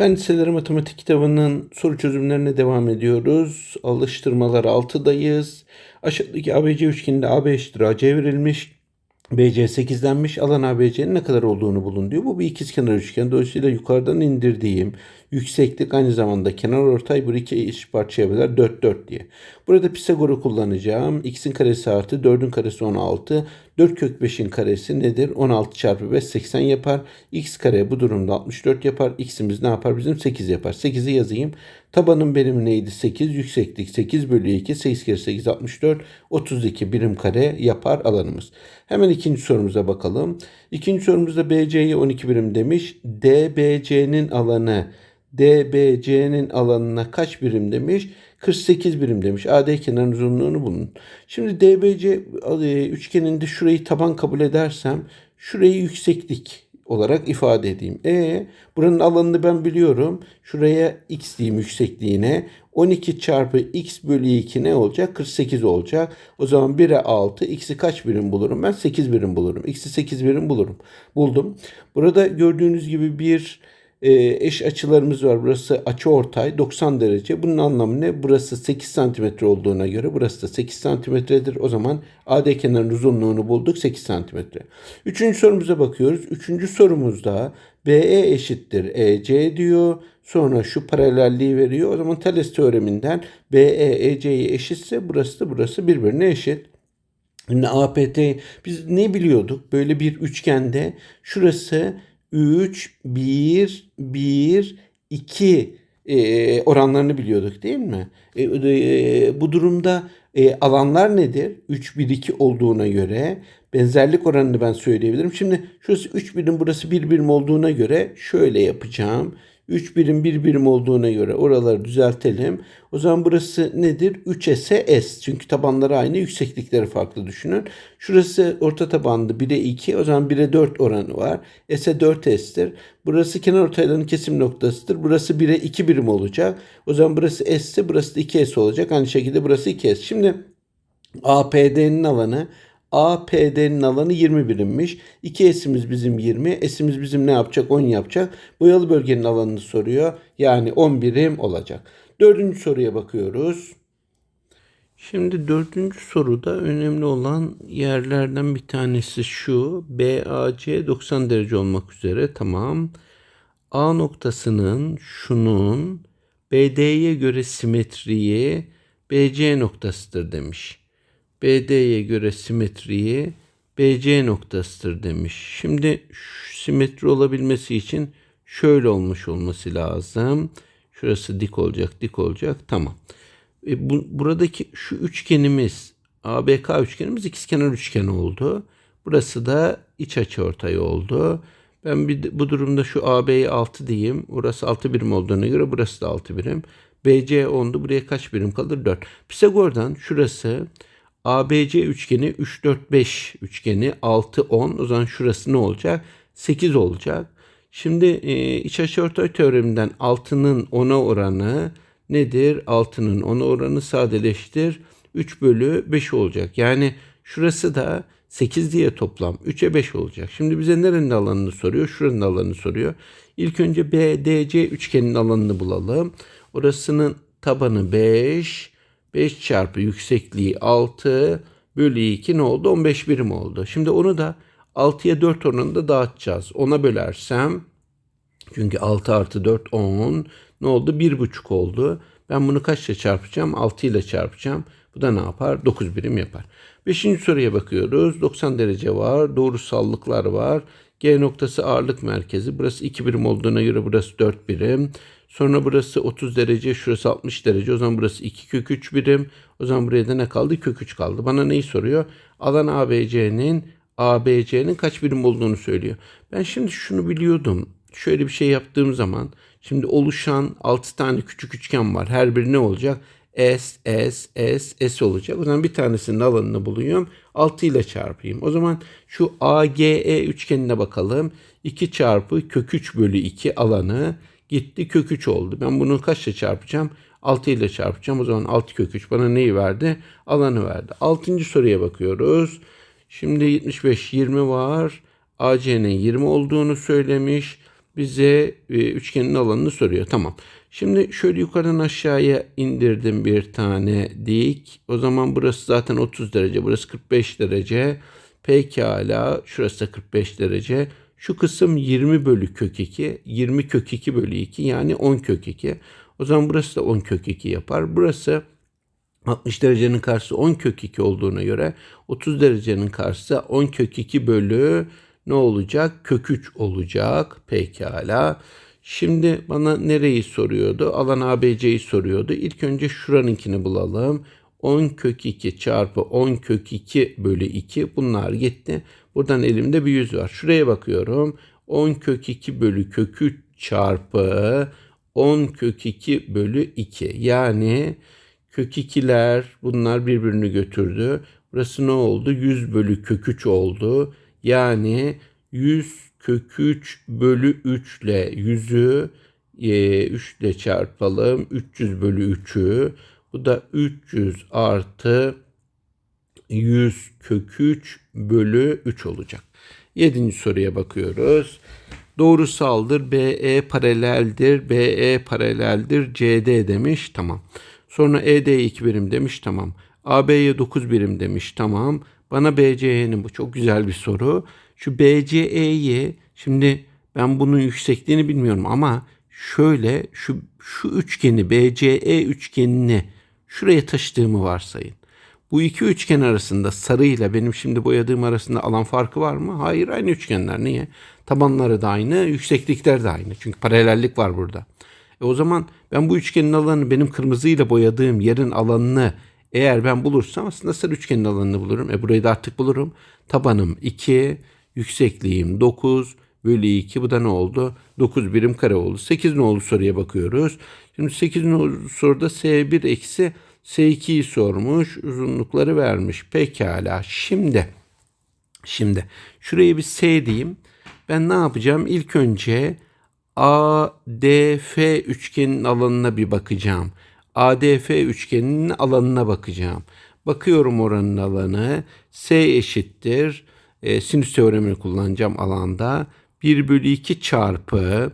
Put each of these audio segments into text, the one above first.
Fen Matematik kitabının soru çözümlerine devam ediyoruz. Alıştırmalar 6'dayız. Aşağıdaki ABC üçgeninde AB eşittir AC verilmiş. BC 8'denmiş. Alan ABC'nin ne kadar olduğunu bulun diyor. Bu bir ikizkenar üçgen. Dolayısıyla yukarıdan indirdiğim yükseklik aynı zamanda kenar ortay bir iki eşit parçaya böler 4 4 diye. Burada Pisagor'u kullanacağım. X'in karesi artı 4'ün karesi 16. 4 kök 5'in karesi nedir? 16 çarpı 5 80 yapar. X kare bu durumda 64 yapar. X'imiz ne yapar? Bizim 8 yapar. 8'i yazayım. Tabanın benim neydi? 8. Yükseklik 8 bölü 2. 8 kere 8 64. 32 birim kare yapar alanımız. Hemen ikinci sorumuza bakalım. İkinci sorumuzda BC'ye 12 birim demiş. DBC'nin alanı DBC'nin alanına kaç birim demiş? 48 birim demiş. AD kenarın uzunluğunu bulun. Şimdi DBC e, üçgeninde şurayı taban kabul edersem şurayı yükseklik olarak ifade edeyim. E buranın alanını ben biliyorum. Şuraya x diyeyim yüksekliğine. 12 çarpı x bölü 2 ne olacak? 48 olacak. O zaman 1'e 6. X'i kaç birim bulurum? Ben 8 birim bulurum. X'i 8 birim bulurum. Buldum. Burada gördüğünüz gibi bir eş açılarımız var. Burası açı ortay 90 derece. Bunun anlamı ne? Burası 8 santimetre olduğuna göre burası da 8 santimetredir. O zaman AD kenarının uzunluğunu bulduk 8 santimetre. Üçüncü sorumuza bakıyoruz. Üçüncü sorumuzda BE eşittir EC diyor. Sonra şu paralelliği veriyor. O zaman Thales teoreminden BE EC'ye eşitse burası da burası birbirine eşit. Şimdi APT biz ne biliyorduk? Böyle bir üçgende şurası 3, 1, 1, 2 e, oranlarını biliyorduk değil mi? E, e, bu durumda e, alanlar nedir? 3, 1, 2 olduğuna göre benzerlik oranını ben söyleyebilirim. Şimdi şurası 3 birim burası 1 birim olduğuna göre şöyle yapacağım. 3 birim 1 birim olduğuna göre oraları düzeltelim. O zaman burası nedir? 3S'e S. Çünkü tabanları aynı, yükseklikleri farklı düşünün. Şurası orta tabanlı 1'e 2. O zaman 1'e 4 oranı var. S'e 4S'tir. Burası kenar ortayların kesim noktasıdır. Burası 1'e 2 birim olacak. O zaman burası S ise burası da 2S olacak. Aynı şekilde burası 2S. Şimdi APD'nin alanı APD'nin alanı 20 birimmiş. 2 S'imiz bizim 20. S'imiz bizim ne yapacak? 10 yapacak. Boyalı bölgenin alanını soruyor. Yani 10 birim olacak. Dördüncü soruya bakıyoruz. Şimdi dördüncü soruda önemli olan yerlerden bir tanesi şu. BAC 90 derece olmak üzere. Tamam. A noktasının şunun BD'ye göre simetriği BC noktasıdır demiş. BD'ye göre simetriyi BC noktasıdır demiş. Şimdi simetri olabilmesi için şöyle olmuş olması lazım. Şurası dik olacak, dik olacak. Tamam. E, bu, buradaki şu üçgenimiz ABK üçgenimiz ikizkenar üçgen oldu. Burası da iç açı ortay oldu. Ben bir, bu durumda şu AB'ye 6 diyeyim. Burası 6 birim olduğuna göre burası da 6 birim. BC 10'du. Buraya kaç birim kalır? 4. Pisagor'dan şurası ABC üçgeni 3 4 5 üçgeni 6 10 o zaman şurası ne olacak? 8 olacak. Şimdi e, iç açıortay teoreminden 6'nın 10'a oranı nedir? 6'nın 10'a oranı sadeleştir. 3 bölü 5 olacak. Yani şurası da 8 diye toplam 3'e 5 olacak. Şimdi bize nerenin alanını soruyor? Şuranın alanını soruyor. İlk önce BDC üçgenin alanını bulalım. Orasının tabanı 5, 5 çarpı yüksekliği 6 bölü 2 ne oldu? 15 birim oldu. Şimdi onu da 6'ya 4 oranında dağıtacağız. Ona bölersem çünkü 6 artı 4 10 ne oldu? 1,5 oldu. Ben bunu kaçla çarpacağım? 6 ile çarpacağım. Bu da ne yapar? 9 birim yapar. Beşinci soruya bakıyoruz. 90 derece var. Doğrusallıklar var. G noktası ağırlık merkezi. Burası 2 birim olduğuna göre burası 4 birim. Sonra burası 30 derece, şurası 60 derece. O zaman burası 2 kök 3 birim. O zaman buraya da ne kaldı? Kök 3 kaldı. Bana neyi soruyor? Alan ABC'nin ABC'nin kaç birim olduğunu söylüyor. Ben şimdi şunu biliyordum. Şöyle bir şey yaptığım zaman şimdi oluşan 6 tane küçük üçgen var. Her biri ne olacak? S, S, S, S olacak. O zaman bir tanesinin alanını buluyorum. 6 ile çarpayım. O zaman şu AGE üçgenine bakalım. 2 çarpı kök 3 bölü 2 alanı gitti kök 3 oldu. Ben bunu kaçla çarpacağım? 6 ile çarpacağım. O zaman 6 kök 3 bana neyi verdi? Alanı verdi. 6. soruya bakıyoruz. Şimdi 75 20 var. AC'nin 20 olduğunu söylemiş. bize e, üçgenin alanını soruyor. Tamam. Şimdi şöyle yukarıdan aşağıya indirdim bir tane dik. O zaman burası zaten 30 derece. Burası 45 derece. Pekala. Şurası da 45 derece. Şu kısım 20 bölü kök 2. 20 kök 2 bölü 2 yani 10 kök 2. O zaman burası da 10 kök 2 yapar. Burası 60 derecenin karşısı 10 kök 2 olduğuna göre 30 derecenin karşısı 10 kök 2 bölü ne olacak? Kök 3 olacak. Pekala. Şimdi bana nereyi soruyordu? Alan ABC'yi soruyordu. İlk önce şuranınkini bulalım. 10 kök 2 çarpı 10 kök 2 bölü 2 bunlar gitti. Buradan elimde bir yüz var. Şuraya bakıyorum. 10 kök 2 bölü kök 3 çarpı 10 kök 2 bölü 2. Yani kök 2'ler bunlar birbirini götürdü. Burası ne oldu? 100 bölü kök 3 oldu. Yani 100 kök 3 bölü 3 ile 100'ü 3 ile çarpalım. 300 bölü 3'ü. Bu da 300 artı 100 kök 3 bölü 3 olacak. Yedinci soruya bakıyoruz. Doğrusaldır. BE paraleldir. BE paraleldir. CD demiş. Tamam. Sonra ED 2 birim demiş. Tamam. AB'ye 9 birim demiş. Tamam. Bana BCE'nin bu çok güzel bir soru. Şu BCE'yi şimdi ben bunun yüksekliğini bilmiyorum ama şöyle şu şu üçgeni BCE üçgenini şuraya taşıdığımı varsayın. Bu iki üçgen arasında sarı ile benim şimdi boyadığım arasında alan farkı var mı? Hayır aynı üçgenler. Niye? Tabanları da aynı, yükseklikler de aynı. Çünkü paralellik var burada. E o zaman ben bu üçgenin alanını benim kırmızıyla boyadığım yerin alanını eğer ben bulursam aslında sarı üçgenin alanını bulurum. E burayı da artık bulurum. Tabanım 2, yüksekliğim 9 bölü 2. Bu da ne oldu? 9 birim kare oldu. 8 ne oldu soruya bakıyoruz. Şimdi 8 oldu soruda S1 eksi S2'yi sormuş. Uzunlukları vermiş. Pekala. Şimdi şimdi şuraya bir S diyeyim. Ben ne yapacağım? İlk önce ADF üçgenin alanına bir bakacağım. ADF üçgeninin alanına bakacağım. Bakıyorum oranın alanı. S eşittir. E, sinüs teoremini kullanacağım alanda. 1 bölü 2 çarpı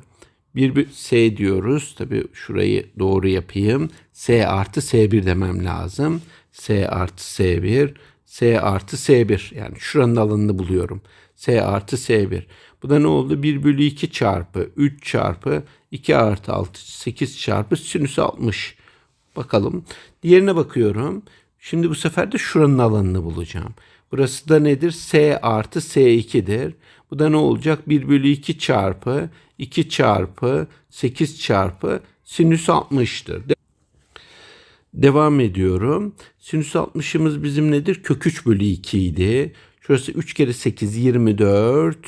1 S diyoruz. Tabi şurayı doğru yapayım. S artı S1 demem lazım. S artı S1. S artı S1. Yani şuranın alanını buluyorum. S artı S1. Bu da ne oldu? 1 bölü 2 çarpı 3 çarpı 2 artı 6 8 çarpı sinüs 60. Bakalım. Diğerine bakıyorum. Şimdi bu sefer de şuranın alanını bulacağım. Burası da nedir? S artı S2'dir. Bu da ne olacak? 1 bölü 2 çarpı 2 çarpı 8 çarpı sinüs 60'tır. Devam ediyorum. Sinüs 60'ımız bizim nedir? Kök 3 bölü 2 idi. Şurası 3 kere 8 24.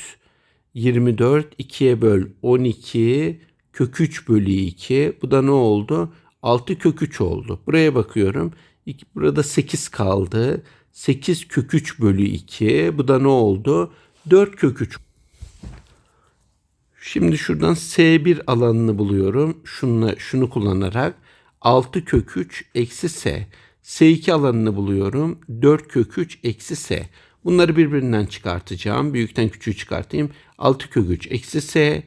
24 2'ye böl 12 kök 3 bölü 2. Bu da ne oldu? 6 kök 3 oldu. Buraya bakıyorum. Burada 8 kaldı. 8 kök 3 bölü 2. Bu da ne oldu? 4 kök 3. Şimdi şuradan S1 alanını buluyorum. Şunla, şunu kullanarak 6 kök 3 eksi S. S2 alanını buluyorum. 4 kök 3 eksi S. Bunları birbirinden çıkartacağım. Büyükten küçüğü çıkartayım. 6 kök 3 eksi S.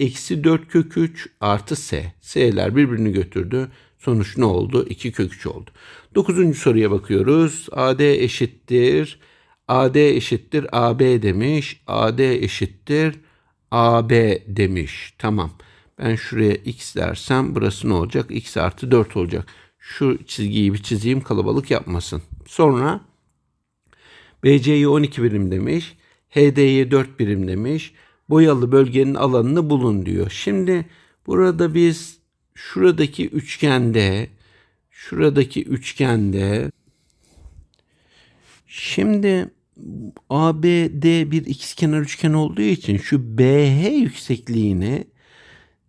Eksi 4 kök 3 artı S. S'ler birbirini götürdü. Sonuç ne oldu? 2 kök 3 oldu. Dokuzuncu soruya bakıyoruz. AD eşittir. AD eşittir AB demiş. AD eşittir AB demiş. Tamam. Ben şuraya x dersem burası ne olacak? x artı 4 olacak. Şu çizgiyi bir çizeyim kalabalık yapmasın. Sonra BC'yi 12 birim demiş. HD'ye 4 birim demiş. Boyalı bölgenin alanını bulun diyor. Şimdi burada biz şuradaki üçgende şuradaki üçgende şimdi ABD bir ikizkenar üçgen olduğu için şu BH yüksekliğini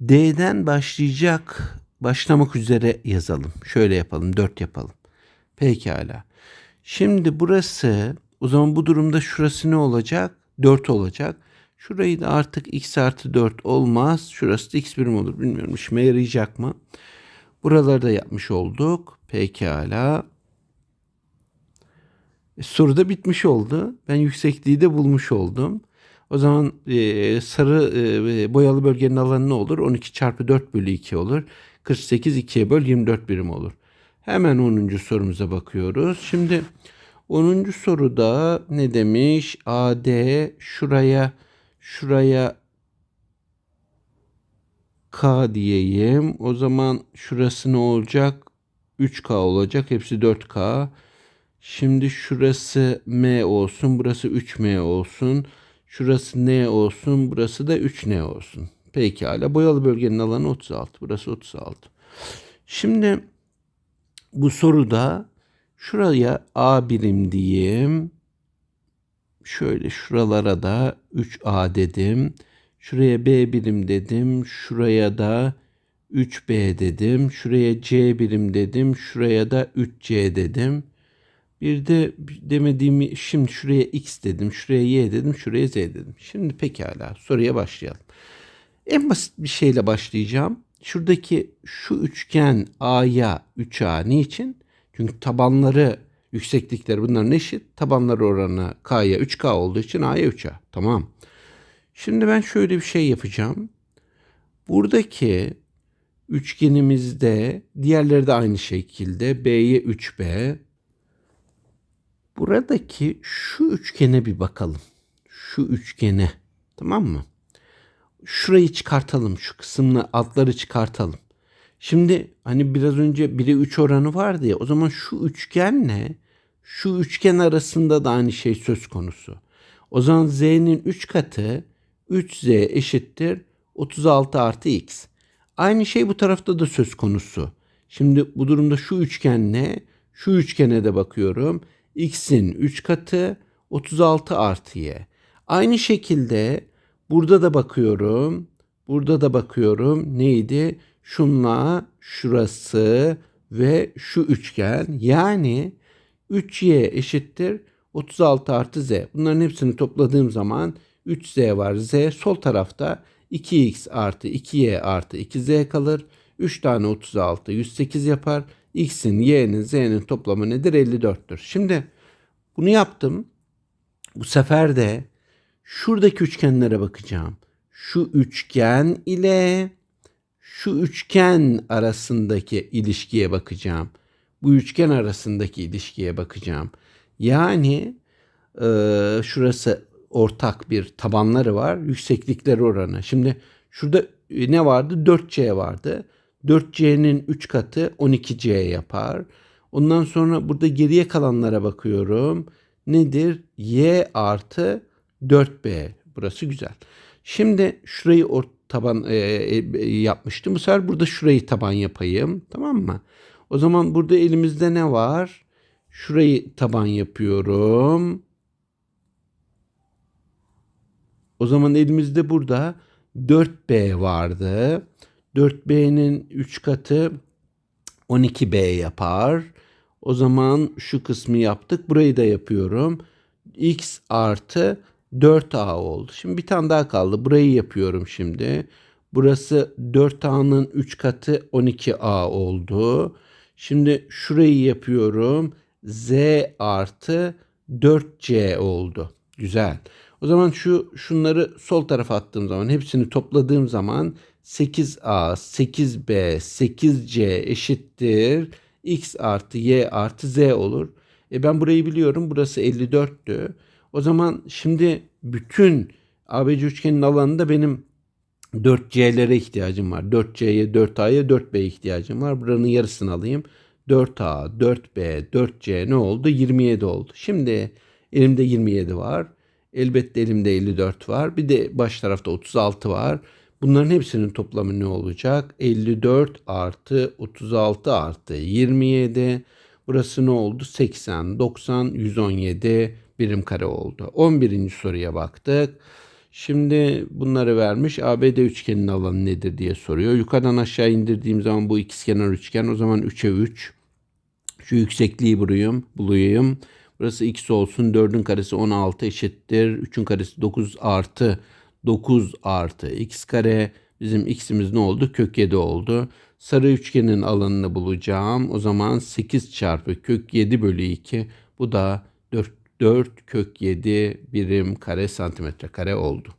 D'den başlayacak başlamak üzere yazalım. Şöyle yapalım. 4 yapalım. Pekala. Şimdi burası o zaman bu durumda şurası ne olacak? 4 olacak. Şurayı da artık x artı 4 olmaz. Şurası da x birim olur. Bilmiyorum işime yarayacak mı? Buraları da yapmış olduk. Pekala. E, soru da bitmiş oldu. Ben yüksekliği de bulmuş oldum. O zaman e, sarı e, boyalı bölgenin alanı ne olur? 12 çarpı 4 bölü 2 olur. 48 2'ye böl 24 birim olur. Hemen 10. sorumuza bakıyoruz. Şimdi 10. soruda ne demiş? AD şuraya şuraya K diyeyim. O zaman şurası ne olacak? 3K olacak. Hepsi 4K. Şimdi şurası M olsun. Burası 3M olsun. Şurası N olsun. Burası da 3N olsun. Pekala. Boyalı bölgenin alanı 36. Burası 36. Şimdi bu soruda şuraya A birim diyeyim. Şöyle şuralara da 3A dedim. Şuraya B birim dedim. Şuraya da 3B dedim. Şuraya C birim dedim. Şuraya da 3C dedim. Bir de demediğimi şimdi şuraya X dedim. Şuraya Y dedim. Şuraya Z dedim. Şimdi pekala soruya başlayalım. En basit bir şeyle başlayacağım. Şuradaki şu üçgen A'ya 3A niçin? Çünkü tabanları yükseklikleri bunların eşit. Tabanları oranı K'ya 3K olduğu için A'ya 3A. Tamam. Şimdi ben şöyle bir şey yapacağım. Buradaki üçgenimizde diğerleri de aynı şekilde B'ye 3B. Buradaki şu üçgene bir bakalım. Şu üçgene. Tamam mı? Şurayı çıkartalım. Şu kısımlı altları çıkartalım. Şimdi hani biraz önce 1'e 3 oranı vardı ya. O zaman şu üçgenle şu üçgen arasında da aynı şey söz konusu. O zaman z'nin 3 katı 3z eşittir 36 artı x. Aynı şey bu tarafta da söz konusu. Şimdi bu durumda şu üçgenle şu üçgene de bakıyorum. x'in 3 katı 36 artı y. Aynı şekilde burada da bakıyorum. Burada da bakıyorum. Neydi? Şunla şurası ve şu üçgen. Yani 3y eşittir 36 artı z. Bunların hepsini topladığım zaman 3z var. z sol tarafta 2x artı 2y artı 2z kalır. 3 tane 36 108 yapar. x'in, y'nin, z'nin toplamı nedir? 54'tür. Şimdi bunu yaptım. Bu sefer de şuradaki üçgenlere bakacağım. Şu üçgen ile şu üçgen arasındaki ilişkiye bakacağım. Bu üçgen arasındaki ilişkiye bakacağım. Yani e, şurası ortak bir tabanları var. Yükseklikleri oranı. Şimdi şurada e, ne vardı? 4C vardı. 4C'nin 3 katı 12C yapar. Ondan sonra burada geriye kalanlara bakıyorum. Nedir? Y artı 4B. Burası güzel. Şimdi şurayı or taban e, e, yapmıştım. Bu sefer burada şurayı taban yapayım. Tamam mı? O zaman burada elimizde ne var? Şurayı taban yapıyorum. O zaman elimizde burada 4B vardı. 4B'nin 3 katı 12B yapar. O zaman şu kısmı yaptık. Burayı da yapıyorum. X artı 4A oldu. Şimdi bir tane daha kaldı. Burayı yapıyorum şimdi. Burası 4A'nın 3 katı 12A oldu. Şimdi şurayı yapıyorum. Z artı 4C oldu. Güzel. O zaman şu şunları sol tarafa attığım zaman hepsini topladığım zaman 8A, 8B, 8C eşittir. X artı Y artı Z olur. E ben burayı biliyorum. Burası 54'tü. O zaman şimdi bütün ABC üçgenin alanında benim 4C'lere ihtiyacım var. 4C'ye, 4A'ya, 4B'ye ihtiyacım var. Buranın yarısını alayım. 4A, 4B, 4C ne oldu? 27 oldu. Şimdi elimde 27 var. Elbette elimde 54 var. Bir de baş tarafta 36 var. Bunların hepsinin toplamı ne olacak? 54 artı 36 artı 27. Burası ne oldu? 80, 90, 117 birim kare oldu. 11. soruya baktık. Şimdi bunları vermiş. ABD üçgeninin alanı nedir diye soruyor. Yukarıdan aşağı indirdiğim zaman bu ikizkenar üçgen o zaman 3'e 3. Şu yüksekliği bulayım. bulayım. Burası x olsun. 4'ün karesi 16 eşittir. 3'ün karesi 9 artı 9 artı x kare. Bizim x'imiz ne oldu? Kök 7 oldu. Sarı üçgenin alanını bulacağım. O zaman 8 çarpı kök 7 bölü 2. Bu da 4 4 kök 7 birim kare santimetre kare oldu.